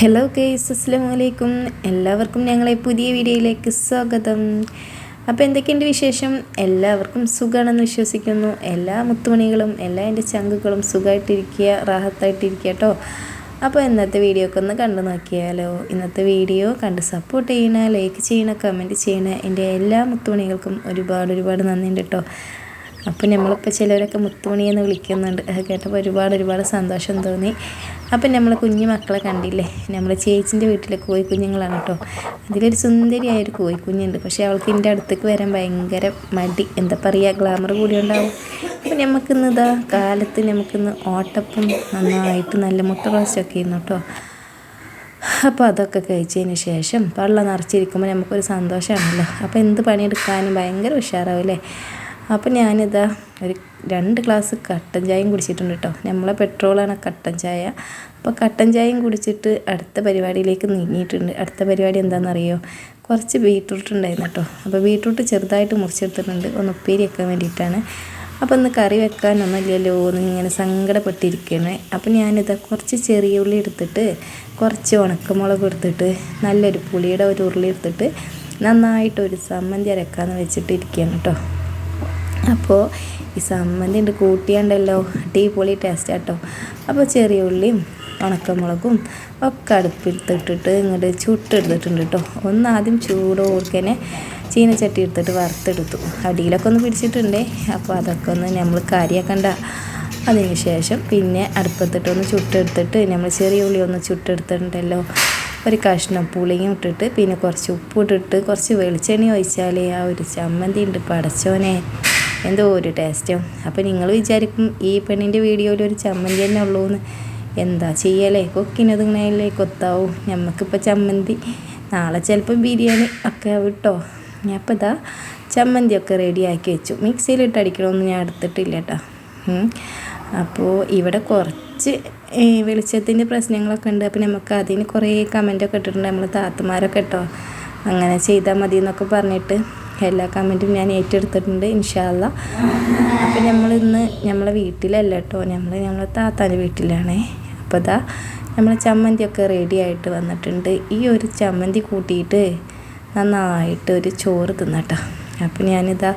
Hello guys അസ്സാം വലൈക്കും എല്ലാവർക്കും ഞങ്ങളെ പുതിയ വീഡിയോയിലേക്ക് സ്വാഗതം. അപ്പോൾ എന്തൊക്കെയുണ്ട് വിശേഷം? എല്ലാവർക്കും സുഖമാണെന്ന് വിശ്വസിക്കുന്നു. എല്ലാ മുത്തുമണികളും എല്ലാ എന്റെ ചങ്കുകളും സുഖമായിട്ടിരിക്കുക റാഹത്തായിട്ടിരിക്കുക കേട്ടോ. അപ്പോൾ ഇന്നത്തെ വീഡിയോ ഒക്കെ ഒന്ന് കണ്ടു നോക്കിയാലോ? ഇന്നത്തെ വീഡിയോ കണ്ട് സപ്പോർട്ട് ചെയ്യണ ലൈക്ക് ചെയ്യണ കമന്റ് ചെയ്യണ എന്റെ എല്ലാ മുത്തുമണികൾക്കും ഒരുപാട് ഒരുപാട് നന്ദിയുണ്ട് കേട്ടോ. അപ്പോൾ നമ്മളിപ്പോൾ ചിലവരൊക്കെ മുത്തുമണി എന്ന് വിളിക്കുന്നുണ്ട്. അത് കേട്ടപ്പോൾ ഒരുപാട് ഒരുപാട് സന്തോഷം തോന്നി. അപ്പം നമ്മൾ കുഞ്ഞു മക്കളെ കണ്ടില്ലേ? നമ്മൾ ചേച്ചിന്റെ വീട്ടിലെ കോഴി കുഞ്ഞുങ്ങളാണ് കേട്ടോ. അതിലൊരു സുന്ദരിയായൊരു കോഴി കുഞ്ഞുണ്ട്. പക്ഷേ അവൾക്ക് എന്റെ അടുത്തേക്ക് വരാൻ ഭയങ്കര മടി. എന്താ പറയുക ഗ്ലാമർ കൂടി ഉണ്ടാവും. അപ്പം നമുക്കിന്ന് ഇതാ കാലത്ത് നമുക്കിന്ന് ഓട്ടപ്പം നന്നായിട്ട് നല്ല മുട്ട റോസ്റ്റൊക്കെ ചെയ്യുന്നു കേട്ടോ. അപ്പോൾ അതൊക്കെ കഴിച്ചതിന് ശേഷം പള്ള നിറച്ചിരിക്കുമ്പോൾ നമുക്കൊരു സന്തോഷമാണല്ലോ. അപ്പോൾ എന്ത് പണിയെടുക്കാനും ഭയങ്കര ഉഷാറാവും അല്ലേ? അപ്പോൾ ഞാനിതാ ഒരു രണ്ട് ഗ്ലാസ് കട്ടൻ ചായയും കുടിച്ചിട്ടുണ്ട് കേട്ടോ. നമ്മളെ പെട്രോളാണ് കട്ടൻ ചായ. അപ്പോൾ കട്ടൻ ചായയും കുടിച്ചിട്ട് അടുത്ത പരിപാടിയിലേക്ക് നീങ്ങിയിട്ടുണ്ട്. അടുത്ത പരിപാടി എന്താണെന്നറിയോ? കുറച്ച് ബീട്രൂട്ട് ഉണ്ടായിരുന്നു കേട്ടോ. അപ്പോൾ ബീട്രൂട്ട് ചെറുതായിട്ട് മുറിച്ചെടുത്തിട്ടുണ്ട്. ഒന്ന് ഉപ്പേരി വെക്കാൻ വേണ്ടിയിട്ടാണ്. അപ്പോൾ ഒന്ന് കറി വെക്കാനൊന്നുമില്ലല്ലോ എന്ന് ഇങ്ങനെ സങ്കടപ്പെട്ടിരിക്കണേ അപ്പോൾ ഞാനിത് കുറച്ച് ചെറിയ ഉള്ളി എടുത്തിട്ട് കുറച്ച് ഉണക്കമുളക് എടുത്തിട്ട് നല്ലൊരു പുളിയുടെ ഒരു ഉരുളി എടുത്തിട്ട് നന്നായിട്ട് ഒരു സമ്മന്തി അരക്കാമെന്ന് വെച്ചിട്ടിരിക്കുകയാണ് കേട്ടോ. അപ്പോൾ ഈ സമ്മന്തി ഉണ്ട് കൂട്ടിയാണ്ടല്ലോ അടിപൊളി ടേസ്റ്റ് കേട്ടോ അപ്പോൾ ചെറിയ ഉള്ളിയും ഉണക്കമുളകും ഒക്കെ അടുപ്പിലെടുത്തിട്ടിട്ട് ഇങ്ങോട്ട് ചുട്ടെടുത്തിട്ടുണ്ട് കേട്ടോ ഒന്ന് ആദ്യം ചൂടോർക്കനെ ചീനച്ചട്ടി എടുത്തിട്ട് വറുത്തെടുത്തു. അടിയിലൊക്കെ ഒന്ന് പിടിച്ചിട്ടുണ്ടേ. അപ്പോൾ അതൊക്കെ ഒന്ന് നമ്മൾ കാര്യമാക്കണ്ട അതിന് ശേഷം പിന്നെ അടുപ്പത്തിട്ടൊന്ന് ചുട്ടെടുത്തിട്ട് നമ്മൾ ചെറിയ ഉള്ളി ഒന്ന് ചുട്ടെടുത്തിട്ടുണ്ടല്ലോ. ഒരു കഷ്ണം പുളിയും ഇട്ടിട്ട് പിന്നെ കുറച്ച് ഉപ്പ് ഇട്ടിട്ട് കുറച്ച് വെളിച്ചെണ്ണ ഒഴിച്ചാൽ ആ ഒരു ചമ്മന്തി ഉണ്ട് പടച്ചോനെ. എന്തോ ഒരു ടേസ്റ്റും അപ്പോൾ നിങ്ങൾ വിചാരിക്കും ഈ പെണ്ണിന്റെ വീഡിയോയിൽ ഒരു ചമ്മന്തി തന്നെ ഉള്ളൂ എന്ന് എന്താ ചെയ്യലേ? കൊക്കിനതിങ്ങനെയല്ലേ കൊത്താവും. നമുക്കിപ്പോൾ ചമ്മന്തി. നാളെ ചിലപ്പോൾ ബിരിയാണി ഒക്കെ വിട്ടോ അപ്പോൾ ഇതാ ചമ്മന്തിയൊക്കെ റെഡിയാക്കി വെച്ചു. മിക്സിയിലിട്ട് അടിക്കണമെന്ന് ഞാൻ എടുത്തിട്ടില്ല കേട്ടോ. അപ്പോൾ ഇവിടെ കുറച്ച് വെളിച്ചത്തിന്റെ പ്രശ്നങ്ങളൊക്കെ ഉണ്ട്. അപ്പോൾ നമുക്ക് അതിന് കുറേ കമന്റൊക്കെ ഇട്ടിട്ടുണ്ട്. നമ്മൾ താത്തമാരൊക്കെ കേട്ടോ. അങ്ങനെ ചെയ്താൽ മതി എന്നൊക്കെ പറഞ്ഞിട്ട്. എല്ലാ കമന്റും ഞാൻ ഏറ്റെടുത്തിട്ടുണ്ട് ഇൻഷാല്ല അപ്പം നമ്മളിന്ന് നമ്മളെ വീട്ടിലല്ല കേട്ടോ നമ്മൾ നമ്മളെ താത്താന്റെ വീട്ടിലാണേ. അപ്പോൾ ഇതാ നമ്മൾ ചമ്മന്തിയൊക്കെ റെഡി ആയിട്ട് വന്നിട്ടുണ്ട്. ഈ ഒരു ചമ്മന്തി കൂട്ടിയിട്ട് നന്നായിട്ട് ഒരു ചോറ് തിന്നട്ടോ. അപ്പം ഞാനിതാ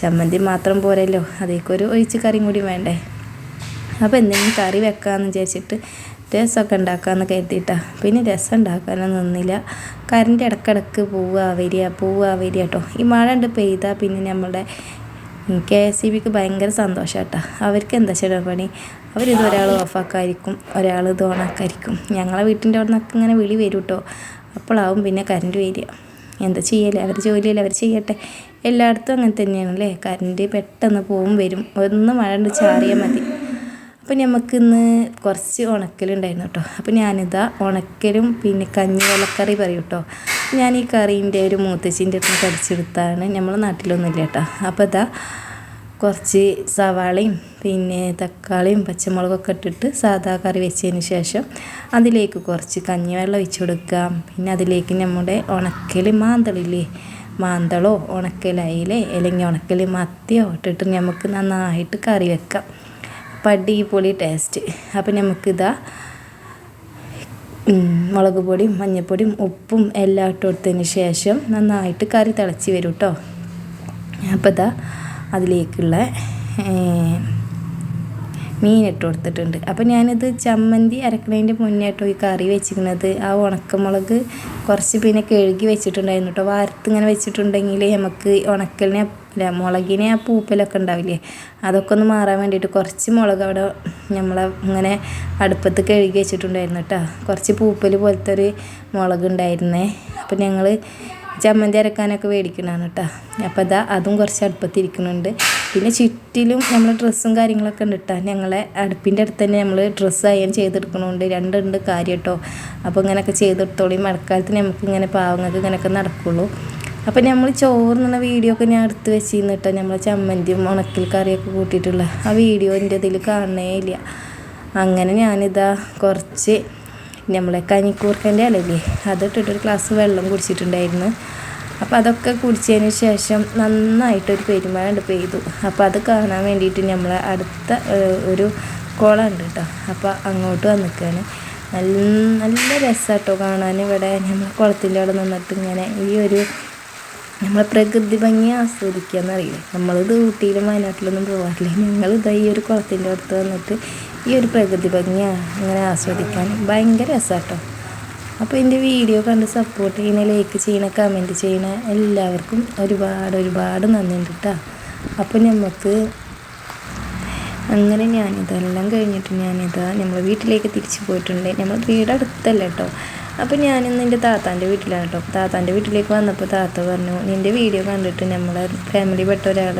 ചമ്മന്തി മാത്രം പോരല്ലോ അതേക്കൊരു ഒഴിച്ച് കറിയും കൂടി വേണ്ടേ. അപ്പോൾ എന്തെങ്കിലും കറി വെക്കാമെന്ന് വിചാരിച്ചിട്ട് രസമൊക്കെ ഉണ്ടാക്കാമെന്ന് കരുതിയിട്ടാണ് പിന്നെ രസം ഉണ്ടാക്കാനൊന്നും നിന്നില്ല. കറണ്ട് ഇടക്കിടക്ക് പോവുക വരിക പോവുക വരിക കേട്ടോ ഈ മഴ ഉണ്ട് പെയ്താൽ പിന്നെ നമ്മുടെ കെ എസ് ഇ ബിക്ക് ഭയങ്കര സന്തോഷം കേട്ടോ അവർക്ക് എന്താ ചെയ്യണം പണി? അവരിത് ഒരാൾ ഓഫാക്കായിരിക്കും ഒരാൾ ഇത് ഓണാക്കായിരിക്കും ഞങ്ങളെ വീട്ടിന്റെ അവിടെ നിന്നൊക്കെ ഇങ്ങനെ വിളി വരും കേട്ടോ അപ്പോഴാവും പിന്നെ കറണ്ട് വരിക. എന്താ ചെയ്യല്ലേ അവർ ജോലിയല്ലേ? അവർ ചെയ്യട്ടെ. എല്ലായിടത്തും അങ്ങനെ തന്നെയാണല്ലേ? കറണ്ട് പെട്ടെന്ന് പോവും വരും. ഒന്ന് മഴ ചാറിയാൽ മതി. അപ്പോൾ നമുക്കിന്ന് കുറച്ച് ഉണക്കലുണ്ടായിരുന്നു കേട്ടോ. അപ്പോൾ ഞാനിതാ ഉണക്കലും പിന്നെ കഞ്ഞി ഇലക്കറി പറയും കേട്ടോ. ഞാൻ ഈ കറീന്റെ ഒരു മൂത്തച്ഛന്റെ അടുത്ത് കടിച്ചെടുത്താണ്. നമ്മളെ നാട്ടിലൊന്നുമില്ല കേട്ടോ. അപ്പോൾ ഇതാ കുറച്ച് സവാളയും പിന്നെ തക്കാളിയും പച്ചമുളകൊക്കെ ഇട്ടിട്ട് സാധാ കറി വെച്ചതിന് ശേഷം അതിലേക്ക് കുറച്ച് കഞ്ഞിവെള്ളം ഒഴിച്ച് കൊടുക്കാം പിന്നെ അതിലേക്ക് നമ്മുടെ ഉണക്കൽ മാന്തളില്ലേ? മാന്തളോ ഉണക്കലയിലേ അല്ലെങ്കിൽ ഉണക്കൽ മത്തിയോ ഇട്ടിട്ട് നമുക്ക് നന്നായിട്ട് കറി വെക്കാം. പൊടി ടേസ്റ്റ് അപ്പം നമുക്കിതാ മുളക് പൊടിയും മഞ്ഞൾപ്പൊടിയും ഉപ്പും എല്ലാം ഇട്ട് കൊടുത്തതിന് ശേഷം നന്നായിട്ട് കറി തിളച്ച് വരും കേട്ടോ അപ്പോൾ ഇതാ അതിലേക്കുള്ള മീൻ ഇട്ട് കൊടുത്തിട്ടുണ്ട്. അപ്പോൾ ഞാനിത് ചമ്മന്തി അരക്കണതിന്റെ മുന്നേ കേട്ടോ ഈ കറി വെച്ചിരിക്കുന്നത്. ആ ഉണക്കമുളക് കുറച്ച് പിന്നെ കഴുകി വെച്ചിട്ടുണ്ടായിരുന്നു കേട്ടോ വാരത്ത് ഇങ്ങനെ വെച്ചിട്ടുണ്ടെങ്കിൽ നമുക്ക് ഉണക്കലിനെ അല്ല മുളകിനെ ആ പൂപ്പലൊക്കെ ഉണ്ടാവില്ലേ അതൊക്കെ ഒന്ന് മാറാൻ വേണ്ടിയിട്ട് കുറച്ച് മുളക് അവിടെ നമ്മൾ ഇങ്ങനെ അടുപ്പത്ത് കഴുകി വെച്ചിട്ടുണ്ടായിരുന്നു കേട്ടോ കുറച്ച് പൂപ്പൽ പോലത്തെ ഒരു മുളക് ഉണ്ടായിരുന്നേ. അപ്പം ഞങ്ങൾ ചമ്മന്തി അരക്കാനൊക്കെ മേടിക്കണതാണ് കേട്ടോ. അപ്പോൾ അതാ അതും കുറച്ച് അടുപ്പത്തിരിക്കുന്നുണ്ട് പിന്നെ ചുറ്റിലും നമ്മൾ ഡ്രസ്സും കാര്യങ്ങളൊക്കെ ഉണ്ട് കേട്ടോ. ഞങ്ങളെ അടുപ്പിന്റെ അടുത്ത് തന്നെ നമ്മൾ ഡ്രസ്സ് അയൺ ചെയ്തെടുക്കണമുണ്ട് രണ്ടുണ്ട് കാര്യം കേട്ടോ. അപ്പോൾ ഇങ്ങനെയൊക്കെ ചെയ്തെടുത്തോളി. മഴക്കാലത്ത് നമുക്ക് ഇങ്ങനെ പാവങ്ങൾക്ക് ഇങ്ങനെയൊക്കെ നടക്കുള്ളൂ. അപ്പോൾ നമ്മൾ ചോറിനുള്ള വീഡിയോ ഒക്കെ ഞാൻ എടുത്ത് വെച്ചിരുന്നു കേട്ടോ. നമ്മൾ ചമ്മന്തിയും ഉണക്കിൽ കറിയൊക്കെ കൂട്ടിയിട്ടുള്ള. ആ വീഡിയോ എന്റെ ഇതിൽ കാണണേ ഇല്ല. അങ്ങനെ ഞാനിതാ കുറച്ച് നമ്മളെ കനിക്കൂർക്കന്റെ അതിട്ടിട്ട് അതിട്ടിട്ടൊരു ഗ്ലാസ് വെള്ളം കുടിച്ചിട്ടുണ്ടായിരുന്നു. അപ്പോൾ അതൊക്കെ കുടിച്ചതിന് ശേഷം നന്നായിട്ടൊരു പെരുമഴ പെയ്തു. അപ്പോൾ അത് കാണാൻ വേണ്ടിയിട്ട് നമ്മളെ അടുത്ത ഒരു കുളമുണ്ട് കേട്ടോ. അപ്പോൾ അങ്ങോട്ട് വന്നിക്കാണ്. നല്ല നല്ല രസമാട്ടോ കാണാൻ. ഇവിടെ നമ്മൾ കുളത്തിന്റെ അവിടെ നിന്നിട്ട് ഇങ്ങനെ ഈ ഒരു നമ്മൾ പ്രകൃതി ഭംഗി ആസ്വദിക്കുക എന്നറിയില്ലേ നമ്മളിത് ഊട്ടിയിലും വയനാട്ടിലൊന്നും പോകാറില്ല ഞങ്ങളിതാ ഈ ഒരു കുളത്തിന്റെ അടുത്ത് വന്നിട്ട് ഈ ഒരു പ്രകൃതി ഭംഗി ഇങ്ങനെ ആസ്വദിക്കാൻ. ഭയങ്കര രസമാട്ടോ അപ്പോൾ എന്റെ വീഡിയോ കണ്ട് സപ്പോർട്ട് ചെയ്യുന്ന ലൈക്ക് ചെയ്യണ കമന്റ് ചെയ്യണ എല്ലാവർക്കും ഒരുപാട് ഒരുപാട് നന്ദിയുണ്ട് കേട്ടോ അപ്പോൾ നമുക്ക് അങ്ങനെ ഞാനിതെല്ലാം കഴിഞ്ഞിട്ട് ഞാനിതാ നമ്മൾ വീട്ടിലേക്ക് തിരിച്ചു പോയിട്ടുണ്ട്. നമ്മൾ വീട് അടുത്തല്ല കേട്ടോ അപ്പോൾ ഞാനിന്ന് എന്റെ താത്താന്റെ വീട്ടിലാണ് കേട്ടോ താത്താന്റെ വീട്ടിലേക്ക് വന്നപ്പോൾ താത്ത പറഞ്ഞു നിന്റെ വീഡിയോ കണ്ടിട്ട് നമ്മളെ ഫാമിലിപ്പെട്ട ഒരാൾ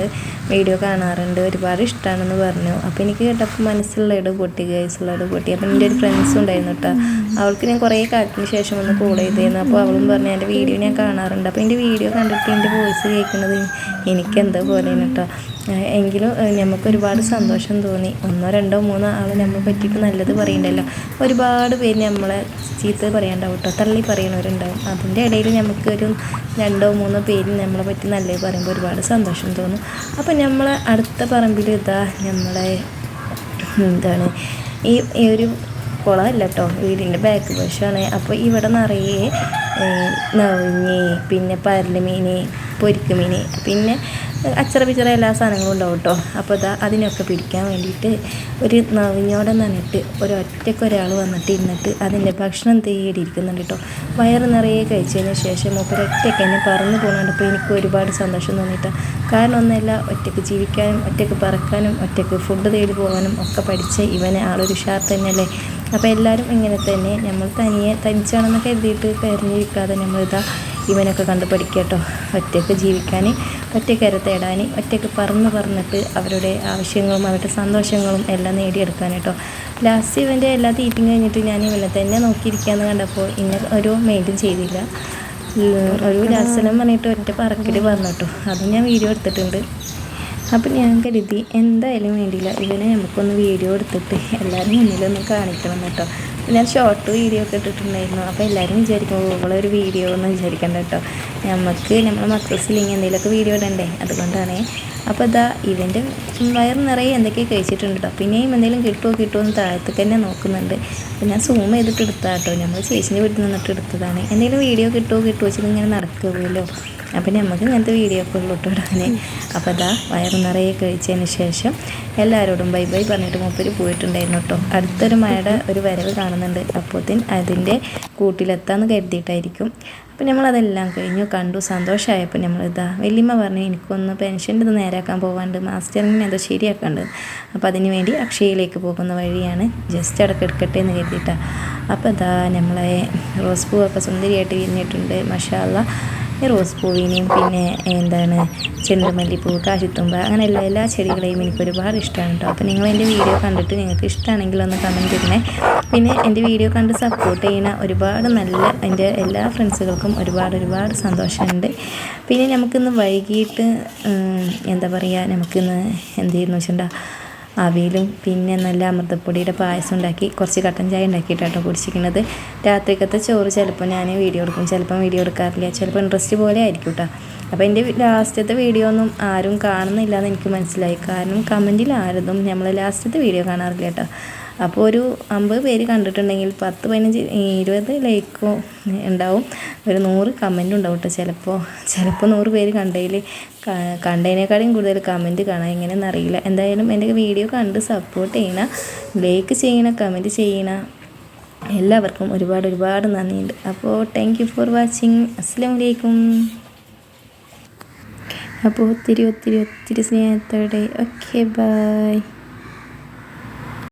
വീഡിയോ കാണാറുണ്ട് ഒരുപാട് ഇഷ്ടമാണെന്ന് പറഞ്ഞു. അപ്പോൾ എനിക്ക് കേട്ടപ്പോൾ മനസ്സിലുള്ള ഇട പൊട്ടി ഗൈസുള്ള ഇട പൊട്ടി. അപ്പോൾ എന്റെ ഒരു ഫ്രണ്ട്സ് ഉണ്ടായിരുന്നു കേട്ടോ അവൾക്ക് ഞാൻ കുറേ കാലത്തിന് ശേഷം ഒന്ന് കോൾ ചെയ്തിരുന്നു അപ്പോൾ അവളും പറഞ്ഞു എന്റെ വീഡിയോ ഞാൻ കാണാറുണ്ട്. അപ്പോൾ എന്റെ വീഡിയോ കണ്ടിട്ട് എന്റെ വോയിസ് കേൾക്കുന്നത് എനിക്കെന്തോ പോലെയാണ് കേട്ടോ എങ്കിലും നമുക്ക് ഒരുപാട് സന്തോഷം തോന്നി. ഒന്നോ രണ്ടോ മൂന്നോ ആൾ നമ്മളെ പറ്റിയിട്ട് നല്ലത് പറയണ്ടല്ലോ. ഒരുപാട് പേര് നമ്മളെ ചീത്ത പറയണ്ടാവും കേട്ടോ തള്ളി പറയുന്നവരുണ്ടാവും. അതിന്റെ ഇടയിൽ നമുക്കൊരു രണ്ടോ മൂന്നോ പേര് നമ്മളെ പറ്റി നല്ലത് പറയുമ്പോൾ ഒരുപാട് സന്തോഷം തോന്നും. അപ്പോൾ നമ്മളെ അടുത്ത പറമ്പിൽ ഇതാ നമ്മളെ എന്താണ് ഈ ഒരു കുളമല്ല കേട്ടോ വീടിന്റെ ബാക്ക് വശമാണ്. അപ്പോൾ ഇവിടെ നിറയെ നവിഞ്ഞ് പിന്നെ പരലുമീൻ പൊരിക്കുമീൻ പിന്നെ അച്ചറ പിച്ചറ എല്ലാ സാധനങ്ങളും ഉണ്ടാവും കേട്ടോ. അപ്പോൾ ഇതാ അതിനൊക്കെ പിടിക്കാൻ വേണ്ടിയിട്ട് ഒരു നവിഞ്ഞോടെ നനട്ട് ഒരൊറ്റയ്ക്ക് ഒരാൾ വന്നിട്ട് ഇന്നിട്ട് അതിന്റെ ഭക്ഷണം തേടിയിരിക്കുന്നുണ്ട് കേട്ടോ. വയറ് നിറയെ കഴിച്ചതിന് ശേഷം ഒറ്റയ്ക്ക് എന്നെ പറന്ന് പോകുന്നുണ്ടപ്പോൾ എനിക്ക് ഒരുപാട് സന്തോഷം തോന്നിയിട്ട്. കാരണം ഒന്നല്ല ഒറ്റയ്ക്ക് ജീവിക്കാനും ഒറ്റയ്ക്ക് പറക്കാനും ഒറ്റയ്ക്ക് ഫുഡ് തേടി പോകാനും ഒക്കെ പഠിച്ച ഇവനെ ആളൊരു ഷാർ തന്നെയല്ലേ? അപ്പോൾ എല്ലാവരും ഇങ്ങനെ തന്നെ നമ്മൾ തനിയെ തനിച്ചാണെന്നൊക്കെ എഴുതിയിട്ട് കരഞ്ഞിരിക്കാതെ നമ്മളിതാ ഇവനൊക്കെ കണ്ട് പഠിക്കട്ടോ ഒറ്റയ്ക്ക് ജീവിക്കാൻ ഒറ്റയ്ക്കര തേടാൻ ഒറ്റയ്ക്ക് പറന്ന് പറന്നിട്ട് അവരുടെ ആവശ്യങ്ങളും അവരുടെ സന്തോഷങ്ങളും എല്ലാം നേടിയെടുക്കാൻ കേട്ടോ. ലാസ്റ്റ് ഇവന്റെ എല്ലാ തീറ്റും കഴിഞ്ഞിട്ട് ഞാൻ ഇവനെ തന്നെ നോക്കിയിരിക്കാമെന്ന് കണ്ടപ്പോൾ ഇന്നെ ഒരു മെയിന്റും ചെയ്തില്ല. ഒരു ലാസനം പറഞ്ഞിട്ട് ഒറ്റ പറക്കൽ പറഞ്ഞു കേട്ടോ. അത് ഞാൻ വീഡിയോ എടുത്തിട്ടുണ്ട്. അപ്പം ഞാൻ കരുതി എന്തായാലും വേണ്ടിയില്ല. ഇവനെ നമുക്കൊന്ന് വീഡിയോ എടുത്തിട്ട് എല്ലാവരും മുന്നിലൊന്ന് കാണിക്കണം കേട്ടോ. ഞാൻ ഷോർട്ട് വീഡിയോ ഒക്കെ ഇട്ടിട്ടുണ്ടായിരുന്നു. അപ്പോൾ എല്ലാവരും വിചാരിക്കും ഇവളൊരു വീഡിയോ എന്ന് വിചാരിക്കണ്ട കേട്ടോ നമുക്ക് നമ്മുടെ മക്കൾസിലിങ്ങനെ എന്തെങ്കിലുമൊക്കെ വീഡിയോ ഇടണ്ടേ? അതുകൊണ്ടാണ്. അപ്പോൾ ഇതാ ഇവന്റെ വയർ നിറയെ എന്തൊക്കെ കഴിച്ചിട്ടുണ്ട് കേട്ടോ പിന്നെയും എന്തെങ്കിലും കിട്ടുമോ കിട്ടുമോ എന്ന് താഴത്തേക്ക് തന്നെ നോക്കുന്നുണ്ട്. അപ്പോൾ ഞാൻ സൂം ചെയ്തിട്ട് എടുത്താട്ടോ നമ്മൾ ചേച്ചിന്റെ വീട്ടിൽ നിന്നിട്ട് എടുത്തതാണ്. എന്തെങ്കിലും വീഡിയോ കിട്ടുമോ കിട്ടുമോ വെച്ചിട്ട് ഇങ്ങനെ നടക്കുമല്ലോ അപ്പം നമുക്ക് ഇങ്ങനത്തെ വീഡിയോ ഒക്കെ ഉള്ളു ഇടാൻ അപ്പോൾ അതാ വയറ് നിറയെ കഴിച്ചതിന് ശേഷം എല്ലാവരോടും ബൈ ബൈ പറഞ്ഞിട്ട് മൂപ്പര് പോയിട്ടുണ്ടായിരുന്നു കേട്ടോ. അടുത്തൊരു മഴയുടെ ഒരു വരവ് കാണുന്നുണ്ട്. അപ്പോഴത്തേന് അതിന്റെ കൂട്ടിലെത്താന്ന് കരുതിയിട്ടായിരിക്കും. അപ്പം നമ്മളതെല്ലാം കഴിഞ്ഞു കണ്ടു സന്തോഷമായപ്പോൾ നമ്മളിതാ വലിയമ്മ പറഞ്ഞു എനിക്കൊന്ന് പെൻഷന്റെ ഇത് നേരാക്കാൻ പോകാണ്ട് മാസ്റ്ററിനെ എന്തോ ശരിയാക്കാണ്ട്. അപ്പോൾ അതിന് വേണ്ടി അക്ഷയയിലേക്ക് പോകുന്ന വഴിയാണ് ജസ്റ്റ് അടക്കം എടുക്കട്ടെ എന്ന് കരുതിയിട്ടാണ് അപ്പോൾ ഇതാ നമ്മളെ റോസ് പൂവൊക്കെ സുന്ദരിയായിട്ട് വിരിഞ്ഞിട്ടുണ്ട്. മഷാല്ല ഈ റോസ് പൂവിനെയും പിന്നെ എന്താണ് ചെണ്ടുമല്ലിപ്പൂ കാശിത്തുമ്പ അങ്ങനെ എല്ലാ എല്ലാ ചെടികളെയും എനിക്ക് ഒരുപാട് ഇഷ്ടമാണ് കേട്ടോ. അപ്പോൾ നിങ്ങൾ എന്റെ വീഡിയോ കണ്ടിട്ട് നിങ്ങൾക്ക് ഇഷ്ടമാണെങ്കിൽ ഒന്ന് കമന്റ് ഇടണേ. പിന്നെ എന്റെ വീഡിയോ കണ്ട് സപ്പോർട്ട് ചെയ്യുന്ന ഒരുപാട് നല്ല എന്റെ എല്ലാ ഫ്രണ്ട്സുകൾക്കും ഒരുപാട് ഒരുപാട് സന്തോഷമുണ്ട്. പിന്നെ നമുക്കിന്ന് വൈകിട്ട് എന്താ പറയുക നമുക്കിന്ന് എന്ത് ചെയ്യുന്നു വെച്ചിട്ടുണ്ടെങ്കിൽ അവിയലും പിന്നെ നല്ല അമൃതപ്പൊടിയുടെ പായസം ഉണ്ടാക്കി കുറച്ച് കട്ടൻ ചായ ഉണ്ടാക്കിയിട്ടാട്ടോ കുടിച്ചിരിക്കുന്നത്. രാത്രിക്കത്തെ ചോറ് ചിലപ്പോൾ ഞാൻ വീഡിയോ എടുക്കും. ചിലപ്പം വീഡിയോ എടുക്കാറില്ല. ചിലപ്പോൾ ഇൻട്രസ്റ്റ് പോലെ ആയിരിക്കും കേട്ടോ അപ്പോൾ എന്റെ ലാസ്റ്റത്തെ വീഡിയോ ഒന്നും ആരും കാണുന്നില്ല എന്ന് എനിക്ക് മനസ്സിലായി. കാരണം കമന്റിൽ ആരതും നമ്മൾ ലാസ്റ്റത്തെ വീഡിയോ കാണാറില്ല കേട്ടോ അപ്പോൾ ഒരു അമ്പത് പേര് കണ്ടിട്ടുണ്ടെങ്കിൽ പത്ത് പതിനഞ്ച് ഇരുപത് ലൈക്കോ ഉണ്ടാവും. ഒരു നൂറ് കമന്റും ഉണ്ടാവും കേട്ടോ. ചിലപ്പോൾ ചിലപ്പോൾ നൂറ് പേര് കണ്ടതിൽ കണ്ടതിനേക്കാളും കൂടുതൽ കമന്റ് കാണാം എങ്ങനെയെന്ന് അറിയില്ല. എന്തായാലും എന്റെ വീഡിയോ കണ്ട് സപ്പോർട്ട് ചെയ്യണം ലൈക്ക് ചെയ്യണം കമന്റ് ചെയ്യണം എല്ലാവർക്കും ഒരുപാട് ഒരുപാട് നന്ദിയുണ്ട്. അപ്പോൾ താങ്ക് യു ഫോർ വാച്ചിങ് അസ്സാം വലൈക്കും അപ്പോൾ ഒത്തിരി ഒത്തിരി ഒത്തിരി സ്നേഹത്തോടെ. Okay bye